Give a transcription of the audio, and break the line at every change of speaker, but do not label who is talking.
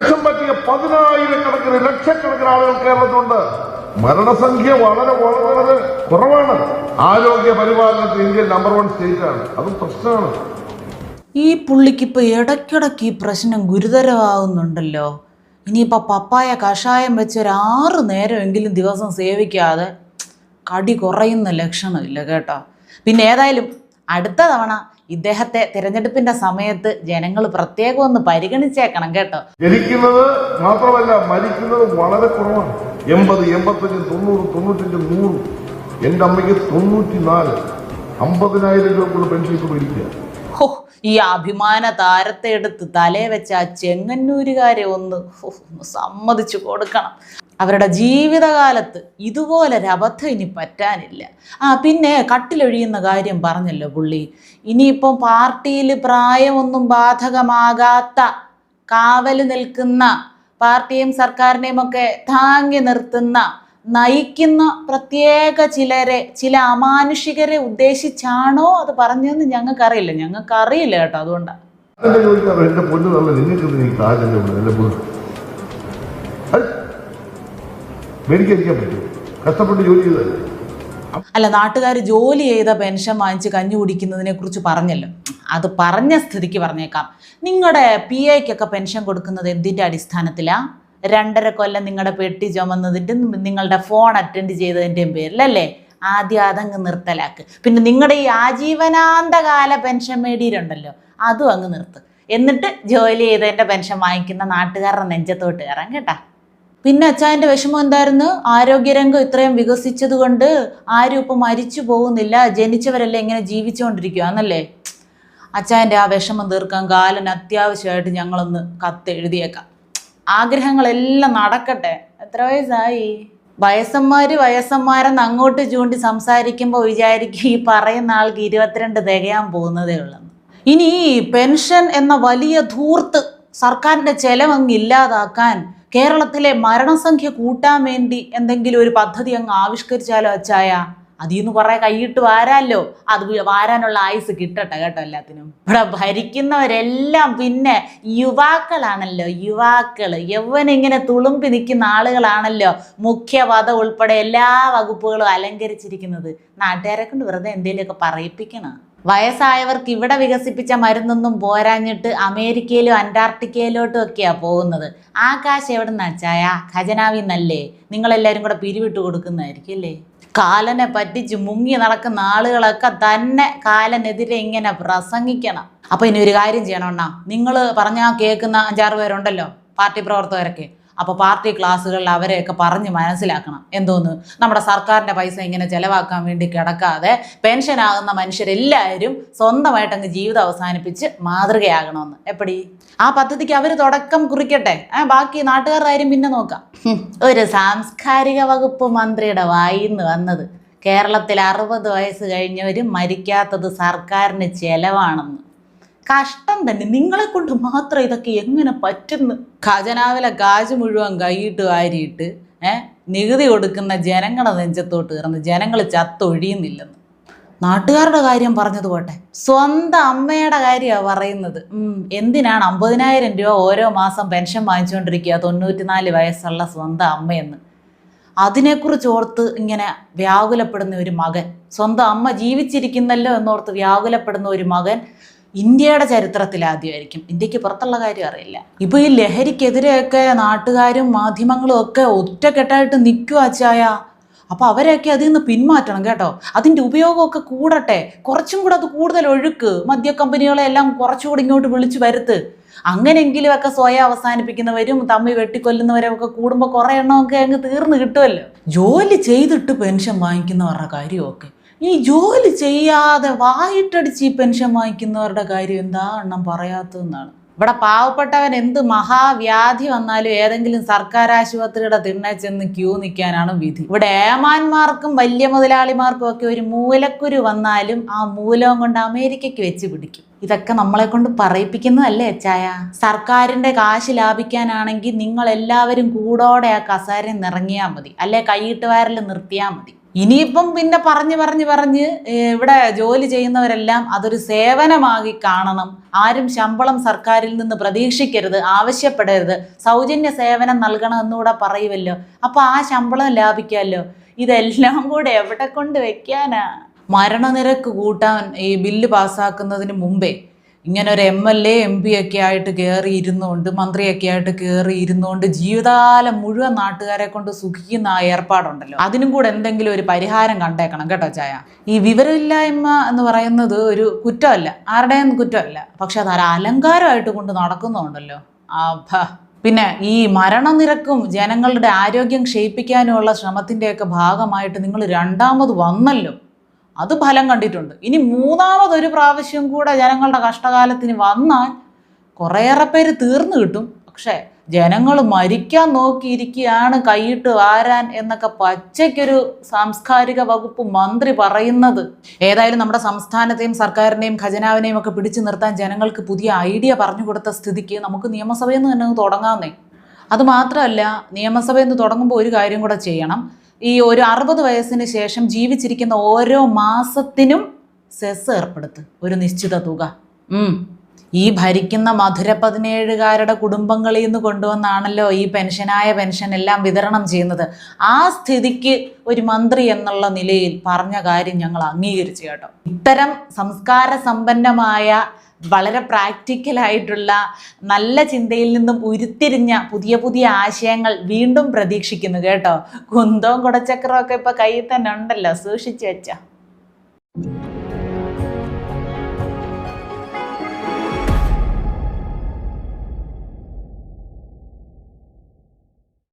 ലക്ഷം പറ്റിയ പതിനായിരക്കണക്കിന് ലക്ഷക്കണക്കിന് ആളുകൾ കേരളത്തിലുണ്ട്. മരണസംഖ്യ വളരെ വളരെ കുറവാണ്. ആരോഗ്യ പരിപാലനത്തിൽ ഇന്ത്യ നമ്പർ വൺ സ്റ്റേറ്റ് ആണ്. അതും പ്രശ്നമാണ്.
ഈ പുള്ളിക്കിപ്പോ ഇടയ്ക്കിടയ്ക്ക് ഈ പ്രശ്നം ഗുരുതരമാകുന്നുണ്ടല്ലോ ഇനിയിപ്പോൾ പപ്പായ കഷായം വെച്ച് ഒരു ആറ് നേരമെങ്കിലും ദിവസം സേവിക്കാതെ കടി കുറയുന്ന ലക്ഷണമില്ല കേട്ടോ. പിന്നെ ഏതായാലും അടുത്ത തവണ ഇദ്ദേഹത്തെ തിരഞ്ഞെടുപ്പിന്റെ സമയത്ത് ജനങ്ങൾ പ്രത്യേകം ഒന്ന് പരിഗണിച്ചേക്കണം കേട്ടോ.
ജനിക്കുന്നത് മാത്രമല്ല മരിക്കുന്നത് വളരെ കുറവാണ്. എൺപത് എൺപത്തഞ്ച് തൊണ്ണൂറ് തൊണ്ണൂറ്റഞ്ച് നൂറ്. എന്റെ അമ്മയ്ക്ക് തൊണ്ണൂറ്റി നാല് അമ്പതിനായിരം രൂപ പെൻഷൻ മേടിക്കുക.
ഹോ ഈ അഭിമാന താരത്തെ എടുത്ത് തലേ വെച്ച ആ ചെങ്ങന്നൂരുകാരെ ഒന്ന് സമ്മതിച്ചു കൊടുക്കണം. അവരുടെ ജീവിതകാലത്ത് ഇതുപോലെ ഒരു അബദ്ധം ഇനി പറ്റാനില്ല. ആ പിന്നെ കട്ടിലൊഴിയുന്ന കാര്യം പറഞ്ഞല്ലോ പുള്ളി. ഇനിയിപ്പം പാർട്ടിയിൽ പ്രായമൊന്നും ബാധകമാകാത്ത കാവൽ നിൽക്കുന്ന പാർട്ടിയും സർക്കാരിനെയും ഒക്കെ താങ്ങി നിർത്തുന്ന നയിക്കുന്ന പ്രത്യേക ചിലരെ ചില അമാനുഷികരെ ഉദ്ദേശിച്ചാണോ അത് പറഞ്ഞതെന്ന് ഞങ്ങൾക്കറിയില്ല. ഞങ്ങൾക്കറിയില്ല കേട്ടോ അതുകൊണ്ടാണ്
എന്റെ പൊന്നു മേടിക്കാതിരിക്കാൻ പറ്റും. കഷ്ടപ്പെട്ട് ജോലി ചെയ്തല്ലേ
അല്ല നാട്ടുകാർ ജോലി ചെയ്ത പെൻഷൻ വാങ്ങിച്ച് കഞ്ഞി കുടിക്കുന്നതിനെ കുറിച്ച് പറഞ്ഞല്ലോ. അത് പറഞ്ഞ സ്ഥിതിക്ക് പറഞ്ഞേക്കാം. നിങ്ങളുടെ പി ഐക്കൊക്കെ പെൻഷൻ കൊടുക്കുന്നത് എന്തിന്റെ അടിസ്ഥാനത്തിലാ? രണ്ടര കൊല്ലം നിങ്ങളുടെ പെട്ടി ചുമന്നതിന്റെ നിങ്ങളുടെ ഫോൺ അറ്റൻഡ് ചെയ്തതിന്റെയും പേരിലല്ലേ? ആദ്യം അതങ്ങ് നിർത്തലാക്ക്. പിന്നെ നിങ്ങളുടെ ഈ ആജീവനാന്തകാല പെൻഷൻ മേടിയിട്ടുണ്ടല്ലോ അതും അങ്ങ് നിർത്ത്. എന്നിട്ട് ജോലി ചെയ്തതിന്റെ പെൻഷൻ വാങ്ങിക്കുന്ന നാട്ടുകാരുടെ നെഞ്ചത്തോട്ട് കേട്ടാ. പിന്നെ അച്ചായന്റെ വിഷമം എന്തായിരുന്നു? ആരോഗ്യരംഗം ഇത്രയും വികസിച്ചത് കൊണ്ട് ആരും ഇപ്പം മരിച്ചു പോകുന്നില്ല. ജനിച്ചവരല്ലേ ഇങ്ങനെ ജീവിച്ചുകൊണ്ടിരിക്കുക എന്നല്ലേ അച്ചായന്റെ ആ വിഷമം തീർക്കാൻ കാലൻ അത്യാവശ്യമായിട്ട് ഞങ്ങളൊന്ന് കത്ത് എഴുതിയേക്കാം. ആഗ്രഹങ്ങളെല്ലാം നടക്കട്ടെ. എത്ര വയസ്സായി? വയസ്സന്മാർ വയസ്സന്മാരെന്ന് അങ്ങോട്ട് ചൂണ്ടി സംസാരിക്കുമ്പോൾ വിചാരിക്കും ഈ പറയുന്ന ആൾക്ക് ഇരുപത്തിരണ്ട് തികയാൻ പോകുന്നതേ ഉള്ളൂ. ഇനി പെൻഷൻ എന്ന വലിയ ധൂർത്ത് സർക്കാരിന്റെ ചെലവങ്ങ് ഇല്ലാതാക്കാൻ കേരളത്തിലെ മരണസംഖ്യ കൂട്ടാൻ വേണ്ടി എന്തെങ്കിലും ഒരു പദ്ധതി അങ്ങ് ആവിഷ്കരിച്ചാലോ അച്ചായ? അതിൽ നിന്ന് കുറെ കൈയിട്ട് വാരാല്ലോ. അത് വാരാനുള്ള ആയുസ് കിട്ടട്ടെ കേട്ടോ എല്ലാത്തിനും. ഇവിടെ ഭരിക്കുന്നവരെല്ലാം പിന്നെ യുവാക്കളാണല്ലോ. യുവാക്കൾ യൗവനിങ്ങനെ തുളുമ്പി നിൽക്കുന്ന ആളുകളാണല്ലോ മുഖ്യപദം ഉൾപ്പെടെ എല്ലാ വകുപ്പുകളും അലങ്കരിച്ചിരിക്കുന്നത്. നാട്ടുകാരെ കൊണ്ട് വെറുതെ എന്തെങ്കിലുമൊക്കെ പറയിപ്പിക്കണം. വയസ്സായവർക്ക് ഇവിടെ വികസിപ്പിച്ച മരുന്നൊന്നും പോരാഞ്ഞിട്ട് അമേരിക്കയിലും അന്റാർട്ടിക്കയിലോട്ടും ഒക്കെയാ പോകുന്നത്. ആ കാശ് എവിടെ നിന്ന് അച്ചായ ഖജനാവിൽ നിന്നല്ലേ? നിങ്ങളെല്ലാവരും കൂടെ പിരിവിട്ട് കൊടുക്കുന്നതായിരിക്കും അല്ലേ? കാലനെ പറ്റിച്ച് മുങ്ങി നടക്കുന്ന ആളുകളൊക്കെ തന്നെ കാലനെതിരെ ഇങ്ങനെ പ്രസംഗിക്കണം. അപ്പൊ ഇനി ഒരു കാര്യം ചെയ്യണം അണ്ണാ. നിങ്ങൾ പറഞ്ഞാൽ കേൾക്കുന്ന അഞ്ചാറ് പേരുണ്ടല്ലോ പാർട്ടി പ്രവർത്തകരൊക്കെ. അപ്പോൾ പാർട്ടി ക്ലാസ്സുകളിൽ അവരെയൊക്കെ പറഞ്ഞ് മനസ്സിലാക്കണം. എന്തോന്ന്? നമ്മുടെ സർക്കാരിന്റെ പൈസ ഇങ്ങനെ ചെലവാക്കാൻ വേണ്ടി കിടക്കാതെ പെൻഷനാകുന്ന മനുഷ്യരെല്ലാവരും സ്വന്തമായിട്ടങ്ങ് ജീവിതം അവസാനിപ്പിച്ച് മാതൃകയാകണമെന്ന്. എപ്പടി? ആ പദ്ധതിക്ക് അവർ തുടക്കം കുറിക്കട്ടെ. ബാക്കി നാട്ടുകാരുടെ പിന്നെ നോക്കാം. ഒരു സാംസ്കാരിക വകുപ്പ് മന്ത്രിയുടെ വായിന്ന് വന്നത് കേരളത്തിൽ അറുപത് വയസ്സ് കഴിഞ്ഞവരും മരിക്കാത്തത് സർക്കാരിന് ചെലവാണെന്ന്. കഷ്ടം തന്നെ. നിങ്ങളെ കൊണ്ട് മാത്രം ഇതൊക്കെ എങ്ങനെ പറ്റുന്നു? ഖജനാവിലെ കാശ് മുഴുവൻ കൈയിട്ട് വാരിയിട്ട് ഏ നികുതി കൊടുക്കുന്ന ജനങ്ങളുടെ നെഞ്ചത്തോട്ട് കയറുന്ന. ജനങ്ങൾ ചത്തൊഴിയുന്നില്ലെന്ന്. നാട്ടുകാരുടെ കാര്യം പറഞ്ഞത് പോട്ടെ. സ്വന്തം അമ്മയുടെ കാര്യമാണ് പറയുന്നത്. എന്തിനാണ് അമ്പതിനായിരം രൂപ ഓരോ മാസം പെൻഷൻ വാങ്ങിച്ചുകൊണ്ടിരിക്കുക തൊണ്ണൂറ്റിനാല് വയസ്സുള്ള സ്വന്തം അമ്മയെന്ന്? അതിനെക്കുറിച്ച് ഓർത്ത് ഇങ്ങനെ വ്യാകുലപ്പെടുന്ന ഒരു മകൻ. സ്വന്തം അമ്മ ജീവിച്ചിരിക്കുന്നല്ലോ എന്നോർത്ത് വ്യാകുലപ്പെടുന്ന ഒരു മകൻ ഇന്ത്യയുടെ ചരിത്രത്തിൽ ആദ്യമായിരിക്കും. ഇന്ത്യയ്ക്ക് പുറത്തുള്ള കാര്യം അറിയില്ല. ഇപ്പൊ ഈ ലഹരിക്കെതിരെയൊക്കെ നാട്ടുകാരും മാധ്യമങ്ങളും ഒക്കെ ഒറ്റക്കെട്ടായിട്ട് നിൽക്കുക ചായ അപ്പൊ അവരെയൊക്കെ അതിൽ നിന്ന് പിന്മാറ്റണം കേട്ടോ. അതിന്റെ ഉപയോഗമൊക്കെ കൂടട്ടെ. കുറച്ചും കൂടെ അത് കൂടുതൽ ഒഴുക്ക്. മദ്യ കമ്പനികളെ എല്ലാം കുറച്ചുകൂടി ഇങ്ങോട്ട് വിളിച്ചു വരുത്ത്. അങ്ങനെയെങ്കിലും ഒക്കെ സ്വയം അവസാനിപ്പിക്കുന്നവരും തമ്മി വെട്ടിക്കൊല്ലുന്നവരും ഒക്കെ കൂടുമ്പോൾ കുറേ എണ്ണമൊക്കെ അങ്ങ് തീർന്നു കിട്ടുമല്ലോ. ജോലി ചെയ്തിട്ട് പെൻഷൻ വാങ്ങിക്കുന്നവരുടെ കാര്യമൊക്കെ ഈ ജോലി ചെയ്യാതെ വായിട്ടടിച്ച് ഈ പെൻഷൻ വാങ്ങിക്കുന്നവരുടെ കാര്യം എന്താ എണ്ണം പറയാത്തതെന്നാണ്. ഇവിടെ പാവപ്പെട്ടവൻ എന്ത് മഹാവ്യാധി വന്നാലും ഏതെങ്കിലും സർക്കാർ ആശുപത്രിയുടെ തിണ്ണെ ചെന്ന് ക്യൂ നിൽക്കാനാണ് വിധി. ഇവിടെ ഏമാന്മാർക്കും വലിയ മുതലാളിമാർക്കും ഒക്കെ ഒരു മൂലക്കുരു വന്നാലും ആ മൂലം കൊണ്ട് അമേരിക്കയ്ക്ക് വെച്ച് പിടിക്കും. ഇതൊക്കെ നമ്മളെ കൊണ്ട് പറയിപ്പിക്കുന്നതല്ലേ അച്ചായ? സർക്കാരിന്റെ കാശ് ലാഭിക്കാനാണെങ്കിൽ നിങ്ങൾ എല്ലാവരും കൂടോടെ ആ കസാരയിൽ നിറങ്ങിയാൽ മതി. അല്ലെ കൈയിട്ട് വാരൽ നിർത്തിയാൽ മതി. ഇനിയിപ്പം പിന്നെ പറഞ്ഞ് പറഞ്ഞ് പറഞ്ഞ് ഇവിടെ ജോലി ചെയ്യുന്നവരെല്ലാം അതൊരു സേവനമാകി കാണണം. ആരും ശമ്പളം സർക്കാരിൽ നിന്ന് പ്രതീക്ഷിക്കരുത് ആവശ്യപ്പെടരുത്. സൗജന്യ സേവനം നൽകണം എന്നുകൂടെ പറയുമല്ലോ അപ്പോൾ ആ ശമ്പളം ലാഭിക്കാമല്ലോ ഇതെല്ലാം കൂടെ എവിടെ കൊണ്ട് വെക്കാനാ? മരണനിരക്ക് കൂട്ടാൻ ഈ ബില്ല് പാസ്സാക്കുന്നതിന് മുമ്പേ ഇങ്ങനെ ഒരു M L A M P ഒക്കെ ആയിട്ട് കയറി ഇരുന്നുകൊണ്ട് മന്ത്രിയൊക്കെ ആയിട്ട് കയറി ഇരുന്നുകൊണ്ട് ജീവിതകാലം മുഴുവൻ നാട്ടുകാരെ കൊണ്ട് സുഖിക്കുന്ന ആ ഏർപ്പാടുണ്ടല്ലോ. അതിനും കൂടെ എന്തെങ്കിലും ഒരു പരിഹാരം കണ്ടേക്കണം കേട്ടോ ചായ. ഈ വിവരമില്ലായ്മ എന്ന് പറയുന്നത് ഒരു കുറ്റമല്ല. ആരുടെയും കുറ്റമല്ല. പക്ഷെ അത് അലങ്കാരമായിട്ട് കൊണ്ട് നടക്കുന്നുണ്ടല്ലോ. ആ പിന്നെ ഈ മരണനിരക്കും ജനങ്ങളുടെ ആരോഗ്യം ക്ഷയിപ്പിക്കാനുമുള്ള ശ്രമത്തിന്റെയൊക്കെ ഭാഗമായിട്ട് നിങ്ങൾ രണ്ടാമത് വന്നല്ലോ. അത് ഫലം കണ്ടിട്ടുണ്ട്. ഇനി മൂന്നാമതൊരു പ്രാവശ്യം കൂടെ ജനങ്ങളുടെ കഷ്ടകാലത്തിന് വന്നാൽ കുറേയേറെ പേര് തീർന്നു കിട്ടും. പക്ഷേ ജനങ്ങൾ മരിക്കാൻ നോക്കിയിരിക്കുകയാണ് കൈയിട്ട് വാരാൻ എന്നൊക്കെ പച്ചയ്ക്കൊരു സാംസ്കാരിക വകുപ്പ് മന്ത്രി പറയുന്നത്. ഏതായാലും നമ്മുടെ സംസ്ഥാനത്തെയും സർക്കാരിനെയും ഖജനാവിനെയും ഒക്കെ പിടിച്ചു നിർത്താൻ ജനങ്ങൾക്ക് പുതിയ ഐഡിയ പറഞ്ഞു കൊടുത്ത സ്ഥിതിക്ക് നമുക്ക് നിയമസഭയിൽ നിന്ന് തന്നെ തുടങ്ങാമെന്നേ അതുമാത്രമല്ല നിയമസഭയിൽ നിന്ന് തുടങ്ങുമ്പോൾ ഒരു കാര്യം കൂടെ ചെയ്യണം. ഈ ഒരു അറുപത് വയസ്സിന് ശേഷം ജീവിച്ചിരിക്കുന്ന ഓരോ മാസത്തിനും സെസ് ഏർപ്പെടുത്ത് ഒരു നിശ്ചിത തുക. ഈ ഭരിക്കുന്ന മധുര പതിനേഴുകാരുടെ കുടുംബങ്ങളിൽ നിന്ന് കൊണ്ടുവന്നാണല്ലോ ഈ പെൻഷനായ പെൻഷൻ എല്ലാം വിതരണം ചെയ്യുന്നത്. ആ സ്ഥിതിക്ക് ഒരു മന്ത്രി എന്നുള്ള നിലയിൽ പറഞ്ഞ കാര്യം ഞങ്ങൾ അംഗീകരിച്ചു കേട്ടോ. ഇത്തരം സംസ്കാര സമ്പന്നമായ വളരെ പ്രാക്ടിക്കലായിട്ടുള്ള നല്ല ചിന്തയിൽ നിന്നും ഉരുത്തിരിഞ്ഞ പുതിയ പുതിയ ആശയങ്ങൾ വീണ്ടും പ്രതീക്ഷിക്കുന്നു കേട്ടോ. കുന്തവും കുടച്ചക്രവും ഒക്കെ ഇപ്പൊ കയ്യിൽ തന്നെ ഉണ്ടല്ലോ. സൂക്ഷിച്ചു വെച്ച.